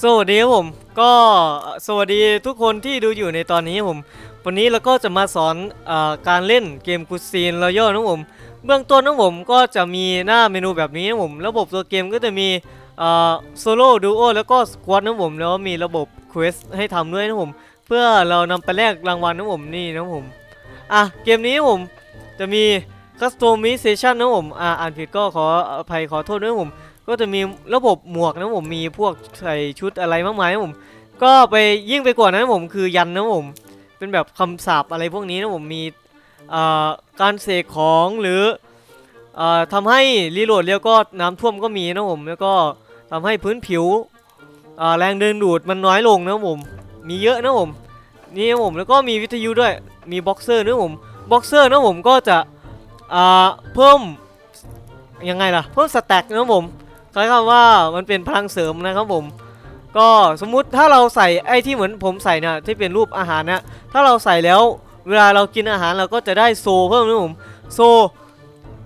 สวัสดีครับผมก็สวัสดีทุกคนที่ดูอยู่ในตอนนี้ครับผม วันนี้เราก็จะมาสอนอการเล่นเกมคูซีนรอยัลนะครับผม เบื้องต้นนะครับผมก็จะมีหน้าเมนูแบบนี้นะครับผม ระบบตัวเกมก็จะมีโซโล่ดูโอแล้วก็สควอตนะครับผมแล้วมีระบบเควสให้ทำด้วยนะครับผม เพื่อเรานำไปแลกรางวัลนะครับผมนี่นะครับผมอะเกมนี้ครับผมจะมี customization นะครับผมอ่าอ่านผิดก็ขออภัยขอโทษด้วยนะครับผม ก็จะมีระบบหมวกนะผมมีพวกใส่ชุดอะไรมากมายนะผมก็ไปยิ่งไปกว่านั้นนะผมคือยันนะผมเป็นแบบคำสาปอะไรพวกนี้นะผมมีการเสกของหรืออทำให้รีโหลดเร็วก็น้ำท่วมก็มีนะผมแล้วก็ทำให้พื้นผิวแรงดึงดูดมันน้อยลงนะผมมีเยอะนะผมนี่นะผมแล้วก็มีวิทยุด้วยมีบ็อกเซอร์นะผมบ็อกเซอร์นะผมก็จะเพิ่มยังไงล่ะเพิ่มสแต็กนะผม ใช้คำว่ามันเป็นพลังเสริมนะครับผม ก็สมมุติถ้าเราใส่ไอ้ที่เหมือนผมใส่นะที่เป็นรูปอาหารนะถ้าเราใส่แล้วเวลาเรากินอาหารเราก็จะได้โซเพิ่มนะผมโซ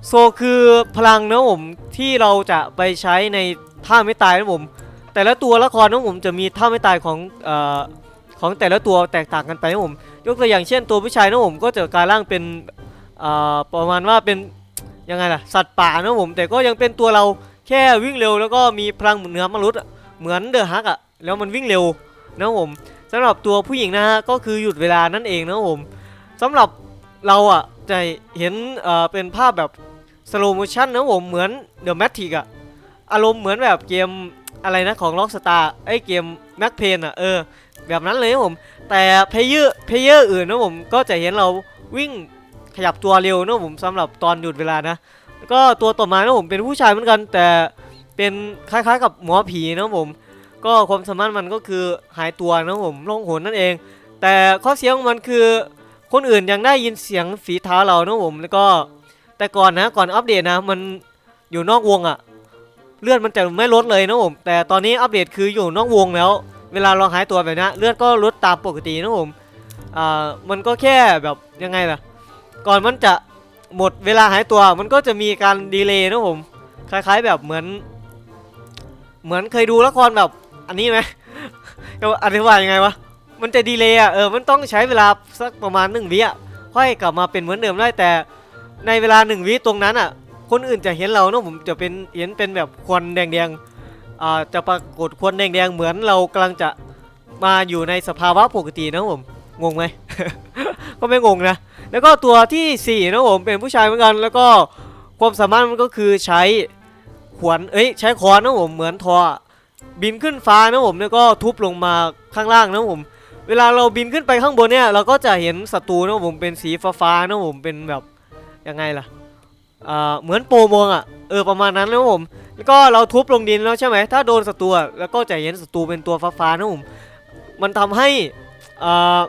โซคือพลังนะผมที่เราจะไปใช้ในท่าไม่ตายนะผมแต่ละตัวละครนะผมจะมีท่าไม่ตายของเอ่อของแต่ละตัวแตกต่างกันไปนะผมยกตัวอย่างเช่นตัวผู้ชายนะผมก็จะกลายร่างเป็นเอ่อประมาณว่าเป็นยังไงล่ะสัตว์ป่านะผมแต่ก็ยังเป็นตัวเรา แค่วิ่งเร็วแล้วก็มีพลังเหนือมนุษย์เหมือนเดอะฮักอะแล้วมันวิ่งเร็วนะผมสำหรับตัวผู้หญิงนะฮะก็คือหยุดเวลานั่นเองนะผมสำหรับเราอะจะเห็นเอ่อเป็นภาพแบบสโลโมชันนะผมเหมือนเดอะแมทริกอะอารมณ์เหมือนแบบเกมอะไรนะของล็อกสตาร์ไอเกมแม็กเพนอะเออแบบนั้นเลยนะผม แต่เพเยอร์เพเยอร์อื่นนะผมก็จะเห็นเราวิ่งขยับตัวเร็วนะผมสำหรับตอนหยุดเวลานะ แล้วก็ตัวต่อมานะผมเป็นผู้ชายเหมือนกัน แต่เป็นคล้ายๆ กับหมอผีนะผม ก็ความสามารถมันก็คือหายตัวนะผมล่องหนนั่นเอง แต่ข้อเสียของมันคือ คนอื่นยังได้ยินเสียงฝีเท้าเรานะผมแล้วก็แต่ก่อนนะก่อนอัปเดตนะมันอยู่นอกวงอะเลือดมันจะไม่ลดเลยนะผม แต่ตอนนี้อัปเดตคืออยู่นอกวงแล้ว เวลาเราหายตัวแบบนี้เลือดก็ลดตามปกตินะผมอ่ามันก็แค่แบบยังไงล่ะ ก่อนมันจะ หมดเวลาหายตัวมันก็จะมีการดีเลย์นะผม คล้ายๆแบบเหมือน เหมือนเคยดูละครแบบ อันนี้ไหมจะอธิบายยังไงวะ มันจะดีเลย์อะเออมันต้องใช้เวลาสักประมาณหนึ่งวิอะค่อยกลับมาเป็นเหมือนเดิมได้แต่ในเวลาหนึ่งวิตรงนั้นอะ คนอื่นจะเห็นเราเนอะผมจะเป็นเห็นเป็นแบบควันแดงๆอ่าจะปรากฏควันแดงๆเหมือนเรากำลังจะมาอยู่ในสภาวะปกตินะผมงงไหม ก็ไม่งงนะ แล้วก็ตัวที่4นะผมเป็นผู้ชายเหมือนกัน แล้วก็ความสามารถมันก็คือใช้ขวานเอ้ยใช้ค้อนนะผมเหมือนทอบินขึ้นฟ้านะผมแล้วก็ทุบลงมาข้างล่างนะผม เวลาเราบินขึ้นไปข้างบนเนี่ย เราก็จะเห็นศัตรูนะผมเป็นสีฟ้าๆนะผมเป็นแบบยังไงล่ะอ่าเหมือนโปรโมงอะเออประมาณนั้นนะผมแล้วก็เราทุบลงดินแล้วใช่ไหมถ้าโดนศัตรูแล้วก็จะเห็นศัตรูเป็นตัวฟ้าๆนะผมมันทำให้อ่า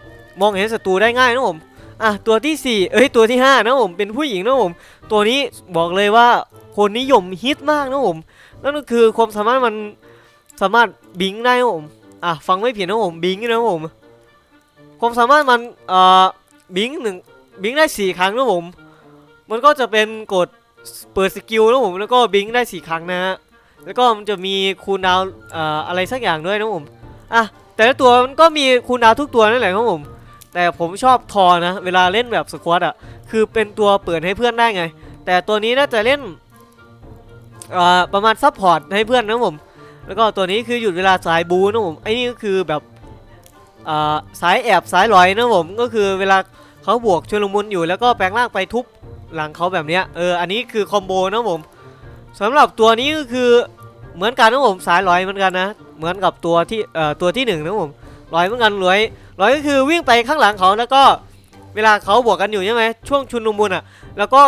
มองเห็นศัตรูได้ง่ายนะผม อะตัวที่ 4 เอ้ยตัวที่5นะผมเป็นผู้หญิงนะผมตัวนี้บอกเลยว่าคนนิยมฮิตมากนะผมนั่นก็คือความสามารถมันสามารถบิงได้นะผมอะฟังไม่ผิดนะผมบิงนะผมความสามารถมันเอ่อบิงหนึ่งบิงได้ 4 ครั้งนะผมมันก็จะเป็นกดเปิดสกิลนะผมแล้วก็บิงได้ 4 ครั้งนะฮะแล้วก็มันจะมีคูลดาวเอ่ออะไรสักอย่างด้วยนะผมอะแต่ละตัวมันก็มีคูลดาวทุกตัวนั่นแหละครับผม แต่ผมชอบทอนะ เวลาเล่นแบบสควอตอะ คือเป็นตัวเปิดให้เพื่อนได้ไง แต่ตัวนี้น่าจะเล่นอ่าประมาณซัพพอร์ตให้เพื่อนนะผม แล้วก็ตัวนี้คือหยุดเวลาสายบูนะผม ไอ้นี่ก็คือแบบอ่าสายแอบสายลอยนะผม ก็คือเวลาเขาบวกชลมุนอยู่แล้วก็แปลงร่างไปทุบหลังเขาแบบเนี้ย เออ อันนี้คือคอมโบนะผมสำหรับตัวนี้ก็คือเหมือนกันนะผมสายลอยเหมือนกันนะ เหมือนกับตัวที่เอ่อตัวที่หนึ่งนะผม ลอยเหมือนกันลอยร้อยก็คือวิ่งไปข้างหลังเขาแล้วก็เวลาเขาบวกกันอยู่ใช่ไหมช่วงชุนนุมุนอะ แล้วก็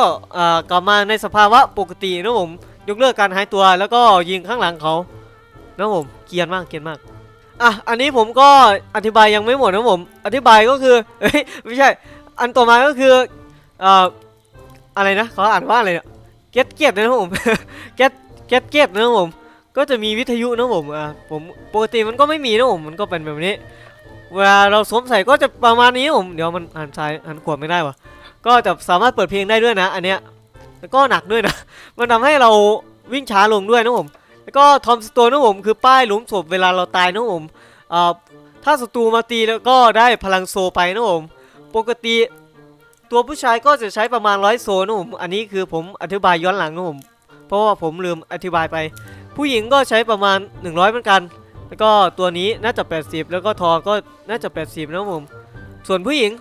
กลับมาในสภาวะปกตินะผมยกเลิกการหายตัว แล้วก็ยิงข้างหลังเขานะผมเกียนมากเกียนมากอะอันนี้ผมก็อธิบายยังไม่หมดนะผมอธิบายก็คือเอ้ยไม่ใช่อันต่อมาก็คือเอ่ออะไรนะเขาอ่านว่าอะไรเนี่ยเก็ตเก็ตนะผมเก็ตเก็ตเก็ตนะผม ก็จะมีวิทยุนะผมอะผมปกติมันก็ไม่มีนะผมมันก็เป็นแบบนี้ เวลาเราสวมใส่ก็จะประมาณนี้ผมเดี๋ยวมันหันซ้ายหันขวาไม่ได้วะก็จะสามารถเปิดเพลงได้ด้วยนะ อันเนี้ยแล้วก็หนักด้วยนะ มันทำให้เราวิ่งช้าลงด้วยนะผมแแล้วก็ทอมสโตนนะผมคือป้ายหลุมศพเวลาเราตายนะผมอ่าถ้าศัตรูมาตีแล้วก็ได้พลังโซไปนะผมปกติตัวผู้ชายก็จะใช้ประมาณร้อยโซนะผม อันนี้คือผมอธิบายย้อนหลังนะผม เพราะว่าผมลืมอธิบายไป ผู้หญิงก็ใช้ประมาณ 100 เหมือนกัน แล้วก็ตัวนี้น่าจะ 80 แล้วก็ทอก็น่าจะ 80นะผม ส่วนผู้หญิง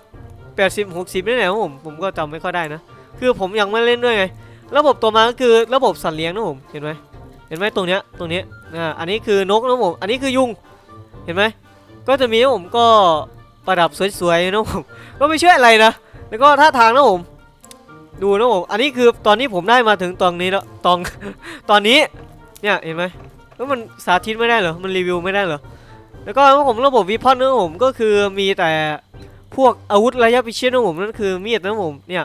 80 60นี่แหละผมผมก็จำไม่ค่อยได้นะ คือผมยังไม่เล่นด้วยไง ระบบตัวมาก็คือระบบสัตว์เลี้ยงนะผม เห็นไหมเห็นไหมตรงเนี้ยตรงเนี้ยอ่าอันนี้คือนกนะผม อันนี้คือยุง เห็นไหม ก็จะมีนะผมก็ประดับสวยๆนะผม ก็ไม่ช่วยอะไรนะ แล้วก็ท่าทางนะผม ดูนะผม อันนี้คือตอนนี้ผมได้มาถึงตอนนี้แล้วตอนตอนนี้ เนี่ยเห็นไหมแล้วมันสาธิตไม่ได้เหรอ มันรีวิวไม่ได้เหรอ แล้วก็ผมระบบวีพอนนะผมก็คือมีแต่พวกอาวุธระยะพิชิตนะผมนั่นคือมีดนะผมเนี่ย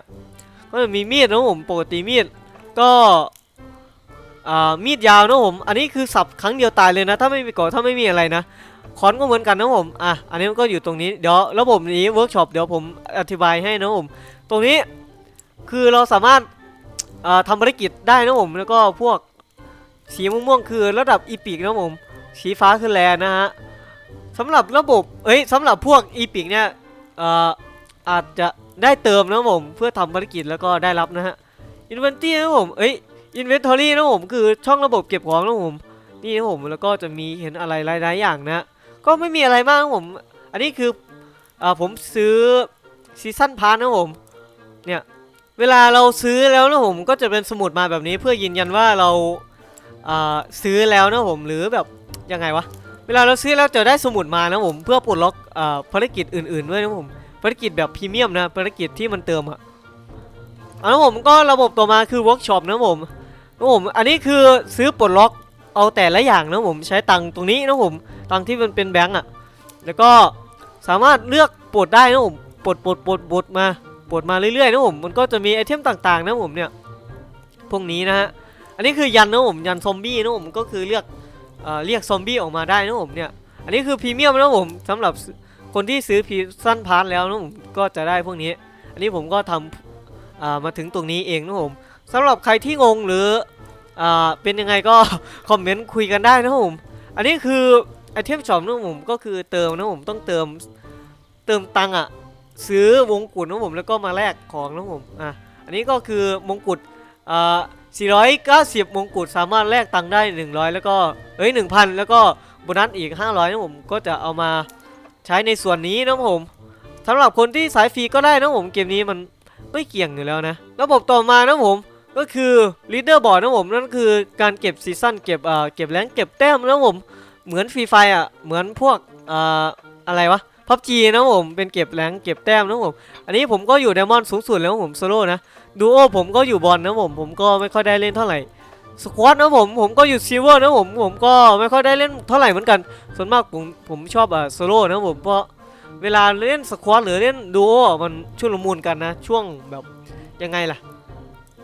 ก็จะมีมีดนะผมปกติมีดก็มีดยาวนะผม อันนี้คือสับครั้งเดียวตายเลยนะ ถ้าไม่มีกาะถ้าไม่มีอะไรนะคอนก็เหมือนกันนะผม อะ อันนี้มันก็อยู่ตรงนี้ เดี๋ยวระบบนี้เวิร์กช็อปเดี๋ยวผมอธิบายให้นะผม ตรงนี้คือเราสามารถทำภารกิจได้นะผม แล้วก็พวก สีม่วงๆคือระดับอีพิกนะผมสีฟ้าคือแลนะฮะสำหรับระบบเอ้ยสำหรับพวกอีพิกเนี่ยเอ่ออาจจะได้เติมนะผมเพื่อทำภารกิจแล้วก็ได้รับนะฮะอินเวนตี้นะผมเอ้ยอินเวนทอรี่นะผมคือช่องระบบเก็บของนะผมนี่นะผมแล้วก็จะมีเห็นอะไรหลายๆอย่างนะ ก็ไม่มีอะไรมากนะผม อันนี้คืออ่าผมซื้อซีซั่นพาร์นะผมเนี่ยเวลาเราซื้อแล้วนะผมก็จะเป็นสมุดมาแบบนี้เพื่อยืนยันว่าเราอ่า ซื้อแล้วนะผมหรือแบบยังไงวะเวลาเราซื้อแล้วจะได้สมุดมานะผมเพื่อปลดล็อกภารกิจอื่นๆด้วยนะผมภารกิจแบบพรีเมียมนะภารกิจที่มันเติมอะอานะผมก็ระบบต่อมาคือเวิร์กช็อปนะผมนะผมอันนี้คือซื้อปลดล็อกเอาแต่ละอย่างนะผมใช้ตังตรงนี้นะผมตังที่มันเป็นแบงก์อะแล้วก็สามารถเลือกปลดได้นะผมปลดปลดปลดปลดมาปลดมาเรื่อยๆนะผมมันก็จะมีไอเทมต่างๆนะผมเนี่ยพวกนี้นะฮะ อันนี้คือยันนะผมยันซอมบี้นะผมก็คือเลือกเอ่อเรียกซอมบี้ออกมาได้นะผมเนี่ยอันนี้คือพรีเมียมนะผมสำหรับคนที่ซื้อพีสั้นพาร์ทแล้วนะผมก็จะได้พวกนี้ อันนี้ผมก็ทำอ่ามาถึงตรงนี้เองนะผมสำหรับใครที่งงหรืออ่าเป็นยังไงก็คอมเมนต์คุยกันได้นะผมอันนี้คือไอเทมช็อปนะผมก็คือเติมนะผมต้องเติมเติมตังอะซื้อวงกุฎนะผมแล้วก็มาแลกของนะผมอะอันนี้ก็คือมงกุฎอ่า 490 มงกุฎสามารถแลกตังค์ได้ 100 แล้วก็เอ้ย 1,000 แล้วก็โบนัสอีก 500นะผมก็จะเอามาใช้ในส่วนนี้นะผมสำหรับคนที่สายฟรีก็ได้นะผมเกมนี้มันไม่เกี่ยงอยู่แล้วนะ ระบบต่อมานะผมก็คือ leader board นะผมนั่นคือการเก็บซีซั่นเก็บเอ่อเก็บแรงเก็บแต้มนะผมเหมือนฟรีไฟอะเหมือนพวกเอ่ออะไรวะ พับจีนะผมเป็นเก็บแรงเก็บแต้มนะผมอันนี้ผมก็อยู่ไดมอนด์สูงสุดแล้วผมโซโล่นะดูโอผมก็อยู่บอลนะผมผมก็ไม่ค่อยได้เล่นเท่าไหร่สควอตนะผมผมก็อยู่ซิลเวอร์นะผมผมก็ไม่ค่อยได้เล่นเท่าไหร่เหมือนกัน ส่วนมากผมผมชอบอะโซโล่นะผมเพราะเวลาเล่นสควอตหรือเล่นดูโอมันชุลมุนกันนะ ช่วงแบบยังไงล่ะ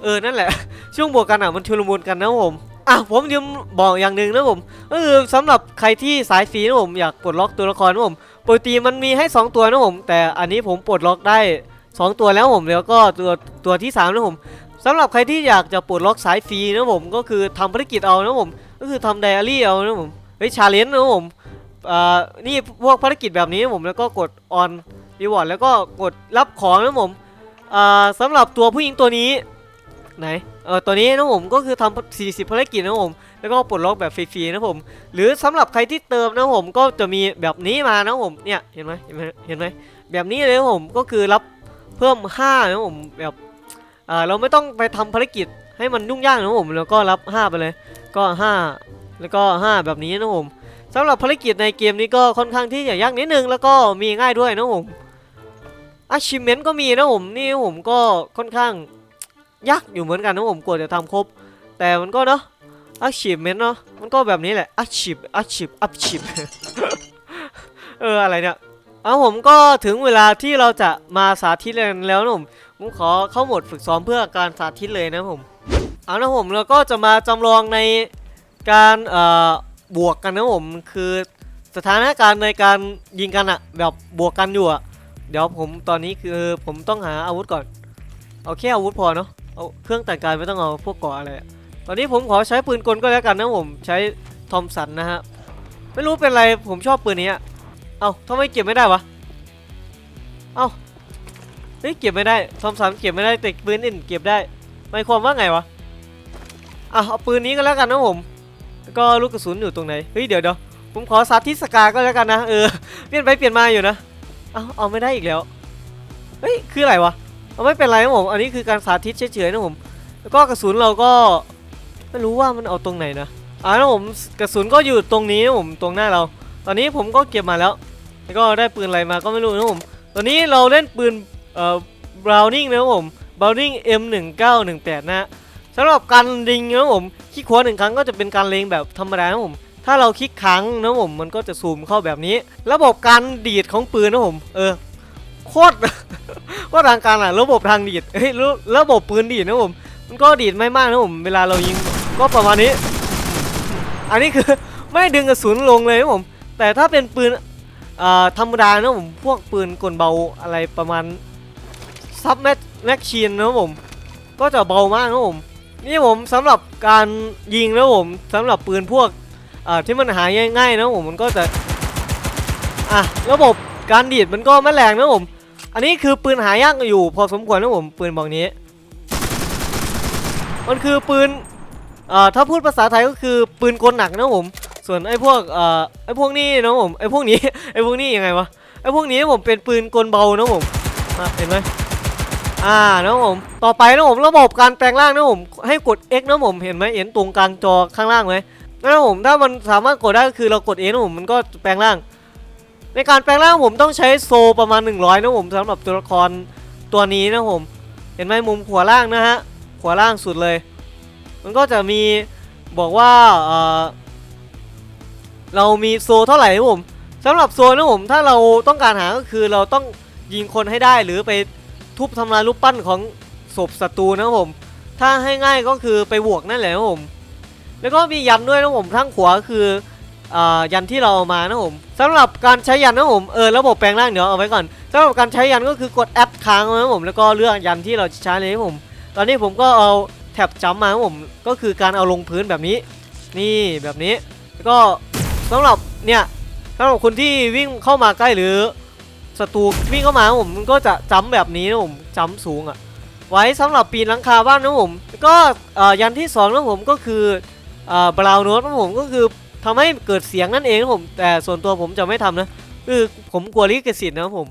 เออนั่นแหละ ช่วงบวกกันอะมันชุลมุนกันนะผม อะผมยืมบอกอย่างหนึ่งนะผมก็คือสำหรับใครที่สายฟรีนะผมอยากปลดล็อกตัวละครนะผมปกติมันมีให้ 2 ตัวนะผม แต่อันนี้ผมปลดล็อกได้ 2 ตัวแล้วผมแล้วก็ตัวตัวที่3นะผมสำหรับใครที่อยากจะปลดล็อกสายฟรีนะผมก็คือทำภารกิจเอานะผมก็คือทำไดอารี่เอานะผมเฮ้ยชาเลนจ์นะผมอ่านี่พวกภารกิจแบบนี้นะผมแล้วก็กดออนรีวอร์ดแล้วก็กดรับของนะผมอ่าสำหรับตัวผู้หญิงตัวนี้ ไหน เออตัวนี้นะผมก็คือทำ40ภารกิจนะผม แล้วก็ปลดล็อกแบบฟรีๆนะผม หรือสำหรับใครที่เติมนะผมก็จะมีแบบนี้มานะผม เนี่ยเห็นไหมเห็นไหมเห็นไหมแบบนี้เลยนะผม ก็คือรับเพิ่ม5นะผมแบบอ่าเราไม่ต้องไปทำภารกิจให้มันยุ่งยากนะผม แล้วก็รับ 5 ไปเลย ก็ 5 แล้วก็ 5 แบบนี้นะผมสำหรับภารกิจในเกมนี้ก็ค่อนข้างที่จะยากนิดนึง แล้วก็มีง่ายด้วยนะผม achievement ก็มีนะผมนี่ผมก็ค่อนข้าง ยากอยู่เหมือนกันนะผมกว่าจะทำครบ แต่มันก็เนาะ achievement เนาะมันก็แบบนี้แหละ achieve achieve achieve เอออะไรเนี่ยเอาผมก็ถึงเวลาที่เราจะมาสาธิตกันแล้วนะผมผมขอเข้าหมดฝึกซ้อมเพื่อการสาธิตเลยนะผมเอานะผมเราก็จะมาจำลองในการเอ่อบวกกันนะผมคือสถานการณ์ในการยิงกันอะแบบบวกกันอยู่อะเดี๋ยวผมตอนนี้คือผมต้องหาอาวุธก่อนเอาแค่อาวุธพอเนาะ เอาเครื่องแต่งกายไม่ต้องเอาพวกเกราะอะไรตอนนี้ผมขอใช้ปืนกลก็แล้วกันนะผมใช้ทอมสันนะฮะไม่รู้เป็นไรผมชอบปืนนี้เอาทำไมเก็บไม่ได้วะเอาเฮ้ยเก็บไม่ได้ทอมสันเก็บไม่ได้แต่ปืนอื่นเก็บได้หมายความว่าไงวะอะเอาปืนนี้ก็แล้วกันนะผมแล้วก็ลูกกระสุนอยู่ตรงไหนเฮ้ยเดี๋ยวเดี๋ยวผมขอสาธิตสกาก็แล้วกันนะเออเปลี่ยนไปเปลี่ยนมาอยู่นะเอาเอาไม่ได้อีกแล้วเฮ้ยคืออะไรวะ ไม่เป็นไรนะผม อันนี้คือการสาธิตเฉยๆนะผม แล้วก็กระสุนเราก็ไม่รู้ว่ามันเอาตรงไหนนะอ่านะผมกระสุนก็อยู่ตรงนี้นะผมตรงหน้าเรา ตอนนี้ผมก็เก็บมาแล้ว แล้วก็ได้ปืนอะไรมาก็ไม่รู้นะผม ตอนนี้เราเล่นปืนเอ่อบราวนิงนะผมบราวนิง M1918 นะสำหรับการยิงนะผมคลิกขวาหนึ่งครั้งก็จะเป็นการเล็งแบบธรรมดานะผมถ้าเราคลิกค้างนะผมมันก็จะซูมเข้าแบบนี้ ระบบการดีดของปืนนะผมเออ โคตรโคตรทางการอะ ระบบทางดีดเฮ้ยระบบปืนดีดนะผมมันก็ดีดไม่มากนะผมเวลาเรายิงก็ประมาณนี้ อันนี้คือไม่ดึงกระสุนลงเลยนะผม แต่ถ้าเป็นปืนธรรมดานะผมพวกปืนกลเบาอะไรประมาณซับแม็กแม็กชีนนะผม ก็จะเบามากนะผม นี่ผมสำหรับการยิงนะผมสำหรับปืนพวกที่มันหายง่ายๆนะผมมันก็จะอะระบบการดีดมันก็ไม่แรงนะผม อันนี้คือปืนหายากอยู่ พอสมควรนะผมปืนบอกนี้ มันคือปืนเอ่อถ้าพูดภาษาไทยก็คือปืนกลหนักนะผม ส่วนไอ้พวกเอ่อไอ้พวกนี้นะผมไอ้พวกนี้ ไอ้พวกนี้ยังไงวะไอ้พวกนี้ผมเป็นปืนกลเบานะผมะเห็นไหมอ่านะผมต่อไปนะผมระบบการแปลงร่างนะผมให้กด X นะผมเห็นไหมเห็นตรงกลางจอข้างล่างไหมนะผมถ้ามันสามารถกดได้ก็คือเรากด X นะผมมันก็แปลงร่าง ในการแปลงร่างผมต้องใช้โซประมาณ 100 นะผมสำหรับตัวละครตัวนี้นะผม เห็นไหมมุมขวาล่างนะฮะขวาล่างสุดเลย มันก็จะมีบอกว่าเเรามีโซเท่าไหร่นะผมสำหรับโซนะผมถ้าเราต้องการหาก็คือเราต้องยิงคนให้ได้หรือไปทุบทำลายรูปปั้นของศพศัตรูนะผม ถ้าให้ง่ายก็คือไปบวกนั่นแหละนะผม แล้วก็มียันด้วยนะผมทั้งขวาคือ ยันที่เราเอามานะผมสำหรับการใช้ยันนะผมเออระบบแปลงร่างเดี๋ยวเอาไว้ก่อนสำหรับการใช้ยันก็คือกดแอดค้างนะผมแล้วก็เลือกยันที่เราใช้เลยนะผม ตอนนี้ผมก็เอาแท็บจัมป์มาครับผมก็คือการเอาลงพื้นแบบนี้ นี่แบบนี้แล้วก็สำหรับเนี่ยสำหรับคนที่วิ่งเข้ามาใกล้หรือศัตรูวิ่งเข้ามาผมมันก็จะจัมป์แบบนี้นะผมจัมป์สูงอะไว้สำหรับปีนหลังคาบ้านนะผมก็ยันที่สองนะผมก็คือเอ่อบราวน์โนตนะผมก็คือ ทำให้เกิดเสียงนั่นเองนะผมแต่ส่วนตัวผมจะไม่ทำนะคือผมกลัวลิขสิทธิ์นะผม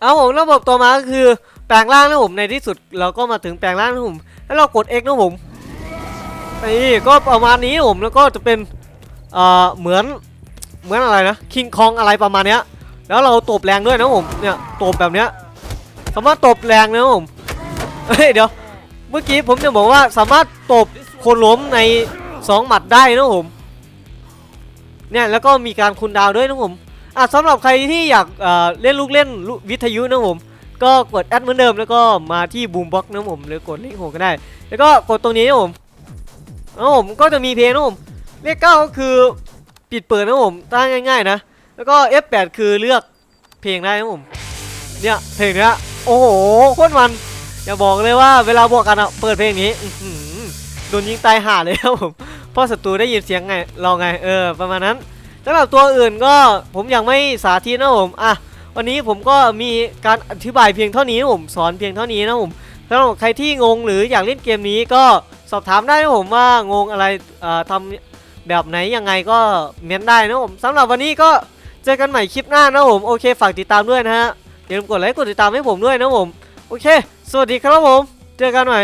เอาผมระบบต่อมาก็คือแปลงร่างนะผมในที่สุดเราก็มาถึงแปลงร่างนะผมแล้วเรากด X นะผมนี่ก็ประมาณนี้นะผมแล้วก็จะเป็นเอ่อเหมือนเหมือนอะไรนะคิงคองอะไรประมาณเนี้ยแล้วเราตบแรงด้วยนะผมเนี่ยตบแบบเนี้ยสามารถตบแรงนะผมเฮ้ยเดี๋ยวเมื่อกี้ผมจะบอกว่าสามารถตบ คนล้มในสองหมัดได้นะผมเนี่ยแล้วก็มีการคูลดาวด้วยนะผมอะสำหรับใครที่อยากเอ่อเล่นลูกเล่นวิทยุนะผมก็กดแอดเหมือนเดิมแล้วก็มาที่บูมบ็อกนะผมหรือกดเลขหกก็ได้ แล้วก็กดตรงนี้นะผมนะผมก็จะมีเพลงนะผมเลขเก้าก็คือปิดเปิดนะผมตั้งง่ายๆนะ แล้วก็ F8 คือเลือกเพลงได้นะผมเนี่ยเพลงเนี้ยโอ้โหโคตรมันอย่าบอกเลยว่าเวลาบวกกันอะเปิดเพลงนี้อื โดนยิงตายห่าเลยครับผมเพราะศัตรูได้ยินเสียงไงเราไงเออประมาณนั้นสำหรับตัวอื่นก็ผมยังไม่สาธิตนะผมอะวันนี้ผมก็มีการอธิบายเพียงเท่านี้นะผมสอนเพียงเท่านี้นะผมสำหรับใครที่งงหรืออยากเล่นเกมนี้ก็สอบถามได้นะผมว่างงอะไรทำแบบไหนยังไงก็เม้นได้นะผมสำหรับวันนี้ก็เจอกันใหม่คลิปหน้านะผมโอเคฝากติดตามด้วยนะฮะอย่าลืมกดไลค์กดติดตามให้ผมด้วยนะผมโอเค สวัสดีครับผม เจอกันใหม่